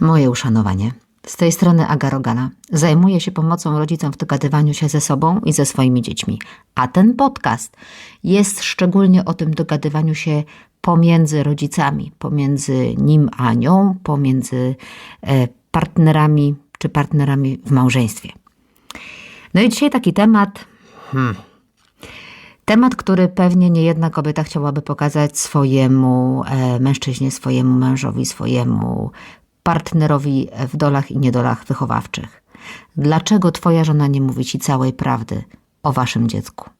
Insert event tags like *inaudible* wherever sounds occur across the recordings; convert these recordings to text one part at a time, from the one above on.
Moje uszanowanie. Z tej strony Aga Rogana. Zajmuję się pomocą rodzicom w dogadywaniu się ze sobą i ze swoimi dziećmi. A ten podcast jest szczególnie o tym dogadywaniu się pomiędzy rodzicami, pomiędzy nim a nią, pomiędzy e, partnerami czy partnerami w małżeństwie. No i dzisiaj taki temat. Hmm. Temat, który pewnie nie jedna kobieta chciałaby pokazać swojemu e, mężczyźnie, swojemu mężowi, swojemu partnerowi w dolach i niedolach wychowawczych. Dlaczego twoja żona nie mówi ci całej prawdy o waszym dziecku?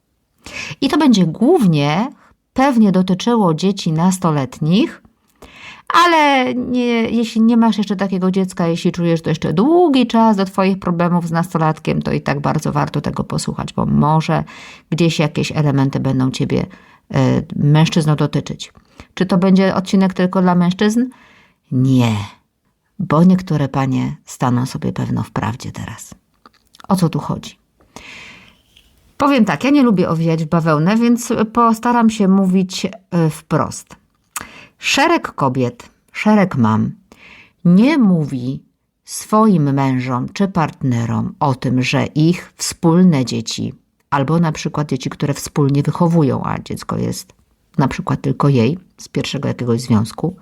I to będzie głównie pewnie dotyczyło dzieci nastoletnich, ale nie, jeśli nie masz jeszcze takiego dziecka, jeśli czujesz to jeszcze długi czas do Twoich problemów z nastolatkiem, to i tak bardzo warto tego posłuchać, bo może gdzieś jakieś elementy będą Ciebie y, mężczyzną dotyczyć. Czy to będzie odcinek tylko dla mężczyzn? Nie, bo niektóre panie staną sobie pewno w prawdzie teraz. O co tu chodzi? Powiem tak, ja nie lubię owijać w bawełnę, więc postaram się mówić y, wprost. Szereg kobiet, szereg mam nie mówi swoim mężom czy partnerom o tym, że ich wspólne dzieci, albo na przykład dzieci, które wspólnie wychowują, a dziecko jest na przykład tylko jej z pierwszego jakiegoś związku,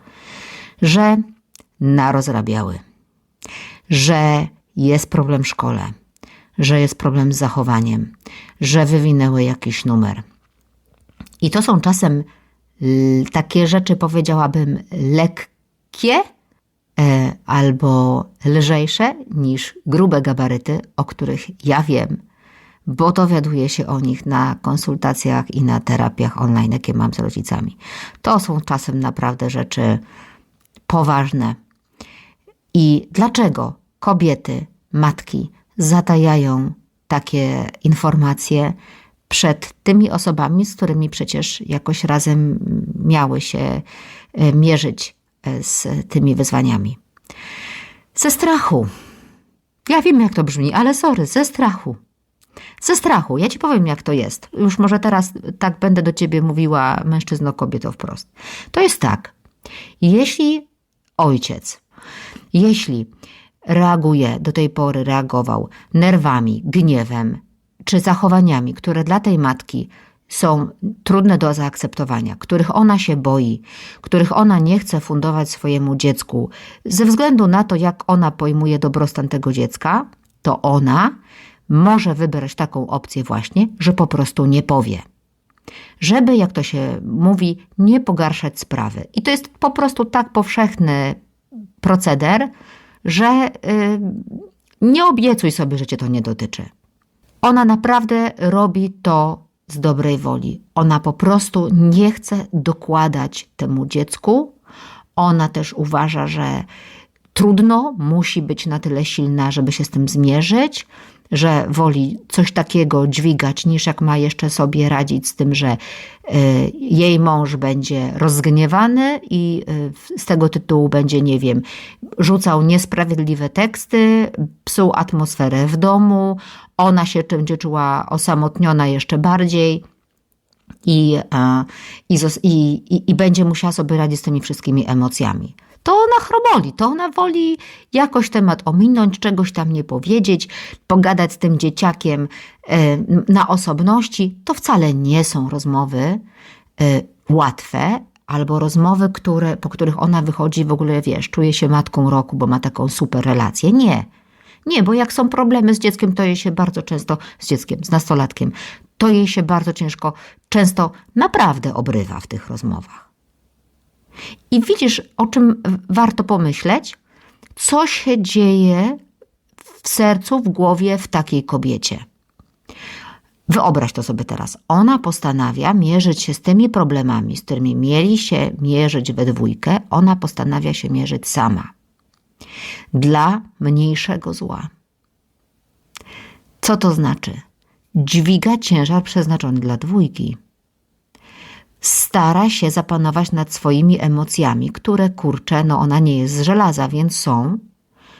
że narozrabiały, że jest problem w szkole, że jest problem z zachowaniem, że wywinęły jakiś numer. I to są czasem takie rzeczy, powiedziałabym, lekkie e, albo lżejsze niż grube gabaryty, o których ja wiem, bo dowiaduję się o nich na konsultacjach i na terapiach online, jakie mam z rodzicami. To są czasem naprawdę rzeczy poważne. I dlaczego kobiety, matki zatajają takie informacje przed tymi osobami, z którymi przecież jakoś razem miały się e, mierzyć e, z tymi wyzwaniami? Ze strachu. Ja wiem, jak to brzmi, ale sorry, ze strachu. Ze strachu. Ja ci powiem, jak to jest. Już może teraz tak będę do ciebie mówiła, mężczyzno, kobieto wprost. To jest tak. Jeśli ojciec, jeśli reaguje, do tej pory reagował nerwami, gniewem czy zachowaniami, które dla tej matki są trudne do zaakceptowania, których ona się boi, których ona nie chce fundować swojemu dziecku, ze względu na to, jak ona pojmuje dobrostan tego dziecka, to ona może wybrać taką opcję właśnie, że po prostu nie powie żeby, jak to się mówi, nie pogarszać sprawy. I to jest po prostu tak powszechny proceder, że y, nie obiecuj sobie, że cię to nie dotyczy. Ona naprawdę robi to z dobrej woli. Ona po prostu nie chce dokładać temu dziecku. Ona też uważa, że trudno, musi być na tyle silna, żeby się z tym zmierzyć, że woli coś takiego dźwigać, niż jak ma jeszcze sobie radzić z tym, że y, jej mąż będzie rozgniewany i y, z tego tytułu będzie, nie wiem, rzucał niesprawiedliwe teksty, psuł atmosferę w domu, ona się będzie czuła osamotniona jeszcze bardziej. I, i, i, i będzie musiała sobie radzić z tymi wszystkimi emocjami to ona chroboli, to ona woli jakoś temat ominąć, czegoś tam nie powiedzieć, pogadać z tym dzieciakiem e, na osobności. To wcale nie są rozmowy e, łatwe, albo rozmowy, które, po których ona wychodzi w ogóle, wiesz, czuje się matką roku, bo ma taką super relację. Nie. Nie, bo jak są problemy z dzieckiem, to jej się bardzo często, z dzieckiem, z nastolatkiem, to jej się bardzo ciężko, często naprawdę obrywa w tych rozmowach. I widzisz, o czym warto pomyśleć? Co się dzieje w sercu, w głowie w takiej kobiecie? Wyobraź to sobie teraz. Ona postanawia mierzyć się z tymi problemami, z którymi mieli się mierzyć we dwójkę. Ona postanawia się mierzyć sama. Dla mniejszego zła. Co to znaczy? Dźwiga ciężar przeznaczony dla dwójki stara się zapanować nad swoimi emocjami, które kurczę, no ona nie jest z żelaza, więc są,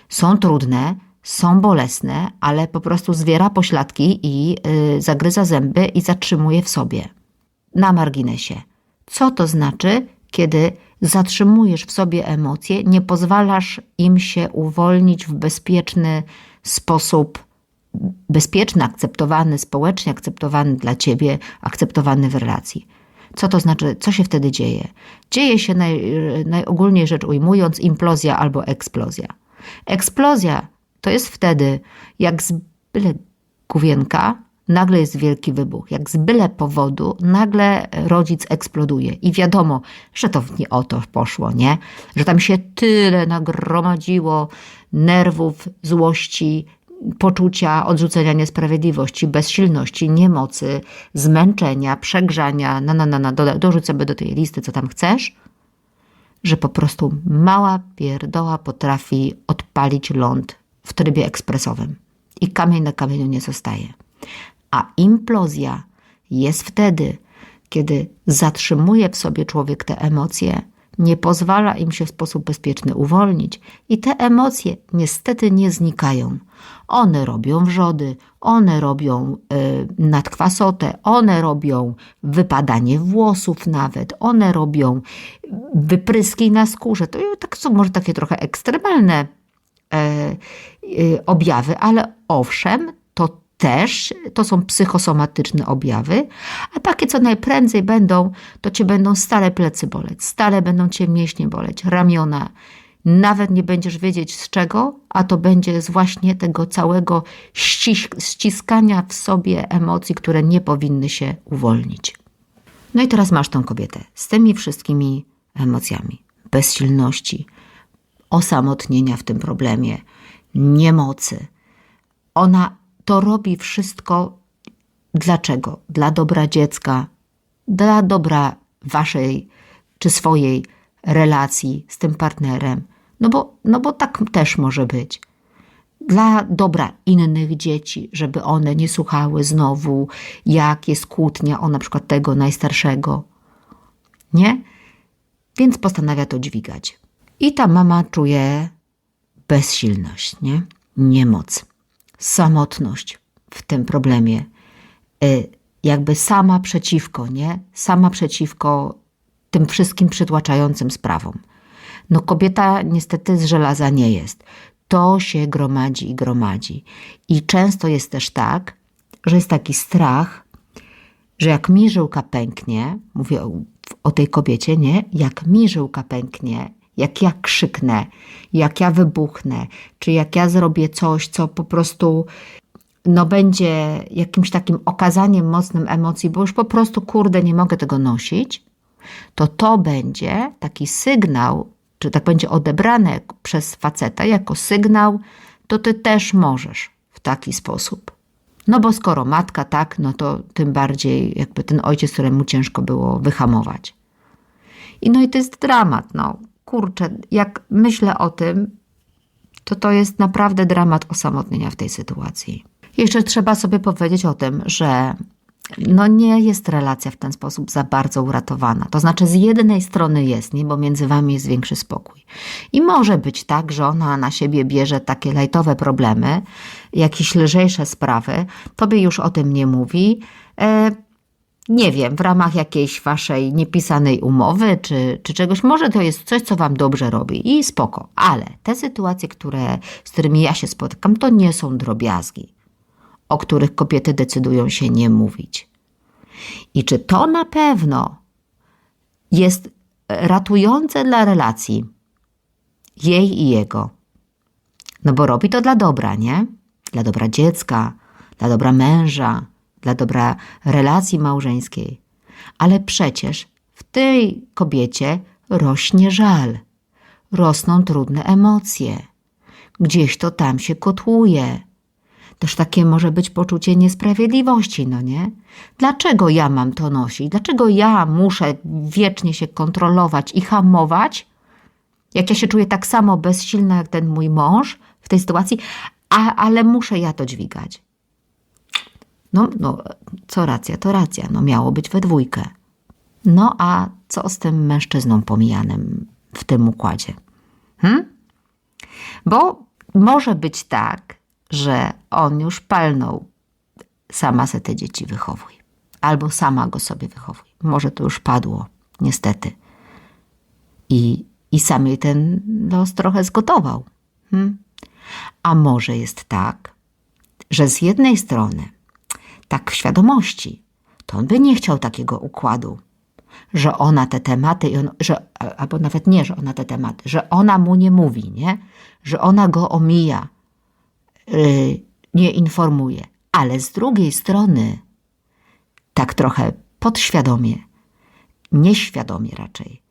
są trudne, są bolesne, ale po prostu zwiera pośladki i yy, zagryza zęby i zatrzymuje w sobie. Na marginesie. Co to znaczy, kiedy zatrzymujesz w sobie emocje, nie pozwalasz im się uwolnić w bezpieczny sposób, bezpieczny, akceptowany, społecznie akceptowany dla ciebie, akceptowany w relacji. Co to znaczy, co się wtedy dzieje? Dzieje się naj, najogólniej rzecz ujmując implozja albo eksplozja. Eksplozja to jest wtedy, jak z byle główienka nagle jest wielki wybuch. Jak z byle powodu nagle rodzic eksploduje i wiadomo, że to nie o to poszło, nie? Że tam się tyle nagromadziło nerwów, złości, poczucia odrzucenia niesprawiedliwości, bezsilności, niemocy, zmęczenia, przegrzania, na, na, na, na, dorzuć sobie do tej listy, co tam chcesz, że po prostu mała pierdoła potrafi odpalić ląd w trybie ekspresowym i kamień na kamieniu nie zostaje. A implozja jest wtedy, kiedy zatrzymuje w sobie człowiek te emocje, nie pozwala im się w sposób bezpieczny uwolnić i te emocje niestety nie znikają. One robią wrzody, one robią y, nadkwasotę, one robią wypadanie włosów nawet, one robią wypryski na skórze. To tak są może takie trochę ekstremalne e, y, objawy, ale owszem, też to są psychosomatyczne objawy, a takie, co najprędzej będą, to cię będą stale plecy boleć, stale będą cię mięśnie boleć, ramiona. Nawet nie będziesz wiedzieć z czego, a to będzie z właśnie tego całego ściskania w sobie emocji, które nie powinny się uwolnić. No i teraz masz tą kobietę z tymi wszystkimi emocjami bezsilności, osamotnienia w tym problemie, niemocy. Ona to robi wszystko dlaczego? Dla dobra dziecka, dla dobra waszej czy swojej relacji z tym partnerem. No bo, no bo tak też może być. Dla dobra innych dzieci, żeby one nie słuchały znowu, jak jest kłótnia o na przykład tego najstarszego. Nie? Więc postanawia to dźwigać. I ta mama czuje bezsilność, nie? Niemoc samotność w tym problemie. Y, jakby sama przeciwko, nie? Sama przeciwko tym wszystkim przytłaczającym sprawom. No kobieta niestety z żelaza nie jest. To się gromadzi i gromadzi. I często jest też tak, że jest taki strach, że jak mi żyłka pęknie, mówię o, o tej kobiecie, nie? Jak mi żyłka pęknie, jak ja krzyknę, jak ja wybuchnę, czy jak ja zrobię coś, co po prostu no będzie jakimś takim okazaniem mocnym emocji, bo już po prostu kurde nie mogę tego nosić, to to będzie taki sygnał, czy tak będzie odebrane przez faceta jako sygnał, to ty też możesz w taki sposób. No bo skoro matka tak, no to tym bardziej jakby ten ojciec, któremu ciężko było wyhamować. I no i to jest dramat, no kurczę, jak myślę o tym, to to jest naprawdę dramat osamotnienia w tej sytuacji. Jeszcze trzeba sobie powiedzieć o tym, że no nie jest relacja w ten sposób za bardzo uratowana. To znaczy, z jednej strony jest, nie, bo między wami jest większy spokój. I może być tak, że ona na siebie bierze takie lajtowe problemy, jakieś lżejsze sprawy, tobie już o tym nie mówi. E, nie wiem, w ramach jakiejś waszej niepisanej umowy czy, czy czegoś, może to jest coś, co wam dobrze robi i spoko, ale te sytuacje, które, z którymi ja się spotykam, to nie są drobiazgi, o których kobiety decydują się nie mówić. I czy to na pewno jest ratujące dla relacji jej i jego? No bo robi to dla dobra, nie? Dla dobra dziecka, dla dobra męża, dla dobra relacji małżeńskiej. Ale przecież w tej kobiecie rośnie żal, rosną trudne emocje. Gdzieś to tam się kotłuje. Też takie może być poczucie niesprawiedliwości, no nie? Dlaczego ja mam to nosić? Dlaczego ja muszę wiecznie się kontrolować i hamować? Jak ja się czuję tak samo bezsilna jak ten mój mąż w tej sytuacji, a, ale muszę ja to dźwigać. No, no, co racja, to racja, no miało być we dwójkę. No a co z tym mężczyzną pomijanym w tym układzie? Hm? Bo może być tak, że on już palnął, sama se te dzieci wychowuj. Albo sama go sobie wychowuj. Może to już padło, niestety. I, i sam jej ten los trochę zgotował. Hmm? A może jest tak, że z jednej strony, tak w świadomości, to on by nie chciał takiego układu, że ona te tematy, on, że, albo nawet nie, że ona te tematy, że ona mu nie mówi, nie? Że ona go omija, yy, nie informuje. Ale z drugiej strony, tak trochę podświadomie, nieświadomie raczej,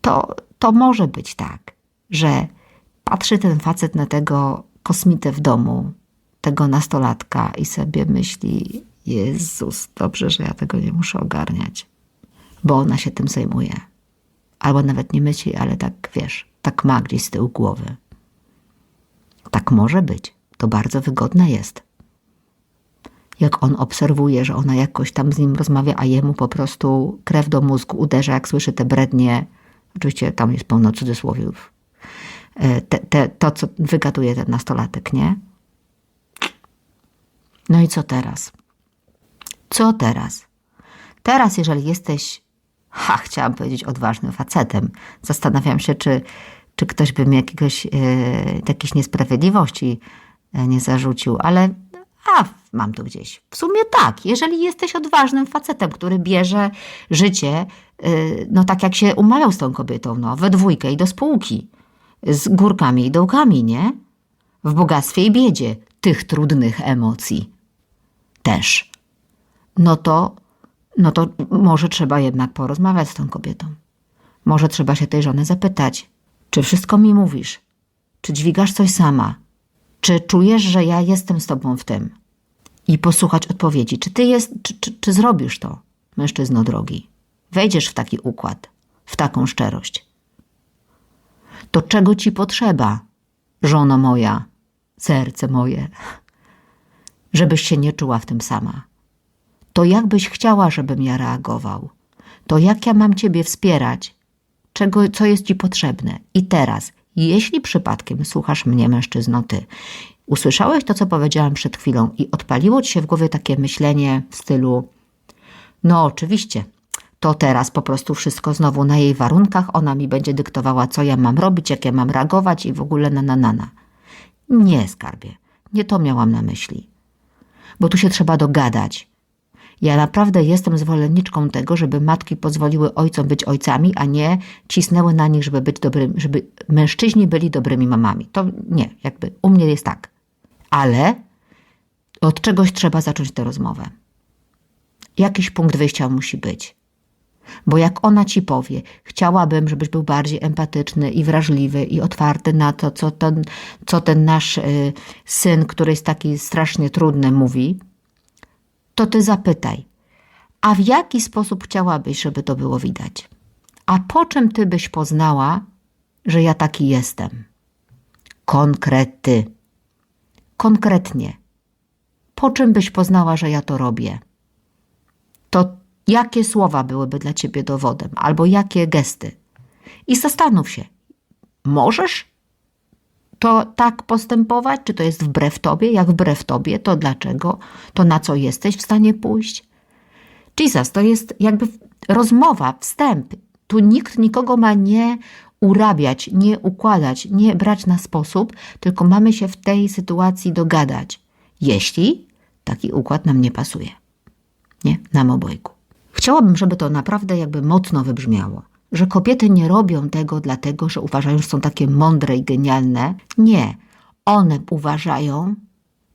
to, to może być tak, że patrzy ten facet na tego kosmitę w domu, tego nastolatka i sobie myśli, Jezus, dobrze, że ja tego nie muszę ogarniać, bo ona się tym zajmuje. Albo nawet nie myśli, ale tak wiesz, tak ma gdzieś z tyłu głowy. Tak może być. To bardzo wygodne jest. Jak on obserwuje, że ona jakoś tam z nim rozmawia, a jemu po prostu krew do mózgu uderza, jak słyszy te brednie. Oczywiście tam jest pełno cudzysłowiów. E, te, te, to, co wygaduje ten nastolatek, nie? No i co teraz? Co teraz? Teraz, jeżeli jesteś, ha, chciałam powiedzieć, odważnym facetem, zastanawiam się, czy, czy ktoś by mi jakiegoś, e, jakiejś niesprawiedliwości e, nie zarzucił, ale a, mam to gdzieś. W sumie tak, jeżeli jesteś odważnym facetem, który bierze życie, e, no tak jak się umawiał z tą kobietą, no, we dwójkę i do spółki, z górkami i dołkami, nie? W bogactwie i biedzie tych trudnych emocji też no to, no to może trzeba jednak porozmawiać z tą kobietą. Może trzeba się tej żony zapytać, czy wszystko mi mówisz? Czy dźwigasz coś sama? Czy czujesz, że ja jestem z tobą w tym? I posłuchać odpowiedzi, czy ty jest, czy, czy, czy zrobisz to, mężczyzno drogi? Wejdziesz w taki układ, w taką szczerość. To czego ci potrzeba, żono moja, serce moje, żebyś się nie czuła w tym sama? to jak byś chciała, żebym ja reagował? To jak ja mam ciebie wspierać? Czego, co jest ci potrzebne? I teraz, jeśli przypadkiem słuchasz mnie, mężczyzno, ty, usłyszałeś to, co powiedziałam przed chwilą i odpaliło ci się w głowie takie myślenie w stylu no oczywiście, to teraz po prostu wszystko znowu na jej warunkach, ona mi będzie dyktowała, co ja mam robić, jak ja mam reagować i w ogóle na na na na. Nie, skarbie, nie to miałam na myśli. Bo tu się trzeba dogadać. Ja naprawdę jestem zwolenniczką tego, żeby matki pozwoliły ojcom być ojcami, a nie cisnęły na nich, żeby być dobrymi, żeby mężczyźni byli dobrymi mamami. To nie, jakby u mnie jest tak. Ale od czegoś trzeba zacząć tę rozmowę. Jakiś punkt wyjścia musi być. Bo jak ona ci powie, chciałabym, żebyś był bardziej empatyczny i wrażliwy i otwarty na to, co ten, co ten nasz y, syn, który jest taki strasznie trudny, mówi, to ty zapytaj, a w jaki sposób chciałabyś, żeby to było widać? A po czym ty byś poznała, że ja taki jestem? Konkrety. Konkretnie. Po czym byś poznała, że ja to robię? Jakie słowa byłyby dla ciebie dowodem, albo jakie gesty? I zastanów się, możesz to tak postępować? Czy to jest wbrew tobie? Jak wbrew tobie, to dlaczego? To na co jesteś w stanie pójść? Jesus, to jest jakby rozmowa, wstęp. Tu nikt nikogo ma nie urabiać, nie układać, nie brać na sposób, tylko mamy się w tej sytuacji dogadać. Jeśli taki układ nam nie pasuje. Nie? Nam obojgu. Chciałabym, żeby to naprawdę jakby mocno wybrzmiało że kobiety nie robią tego dlatego, że uważają, że są takie mądre i genialne. Nie. One uważają,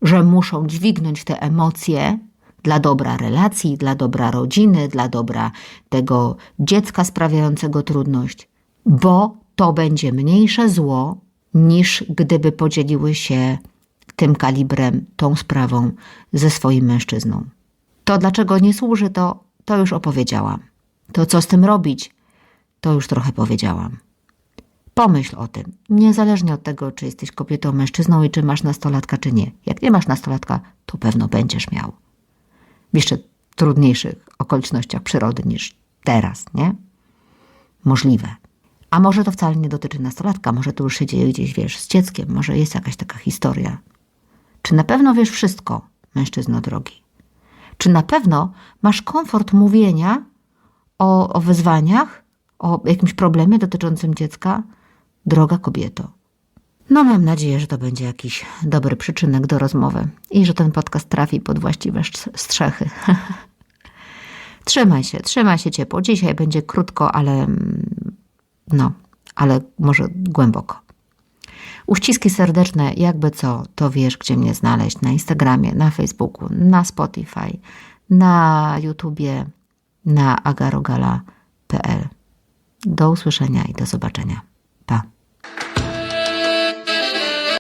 że muszą dźwignąć te emocje dla dobra relacji, dla dobra rodziny, dla dobra tego dziecka sprawiającego trudność, bo to będzie mniejsze zło niż gdyby podzieliły się tym kalibrem, tą sprawą ze swoim mężczyzną. To dlaczego nie służy, to, to już opowiedziałam. To co z tym robić? To już trochę powiedziałam. Pomyśl o tym, niezależnie od tego, czy jesteś kobietą, mężczyzną i czy masz nastolatka, czy nie. Jak nie masz nastolatka, to pewno będziesz miał. W jeszcze trudniejszych okolicznościach przyrody niż teraz, nie? Możliwe. A może to wcale nie dotyczy nastolatka, może to już się dzieje gdzieś, wiesz, z dzieckiem, może jest jakaś taka historia. Czy na pewno wiesz wszystko, mężczyzno drogi? Czy na pewno masz komfort mówienia o, o wyzwaniach, o jakimś problemie dotyczącym dziecka, droga kobieto. No, mam nadzieję, że to będzie jakiś dobry przyczynek do rozmowy i że ten podcast trafi pod właściwe strz- strzechy. *laughs* trzymaj się, trzymaj się ciepło. Dzisiaj będzie krótko, ale mm, no, ale może głęboko. Uściski serdeczne, jakby co, to wiesz, gdzie mnie znaleźć na Instagramie, na Facebooku, na Spotify, na YouTubie, na agarogala.pl. Do usłyszenia i do zobaczenia.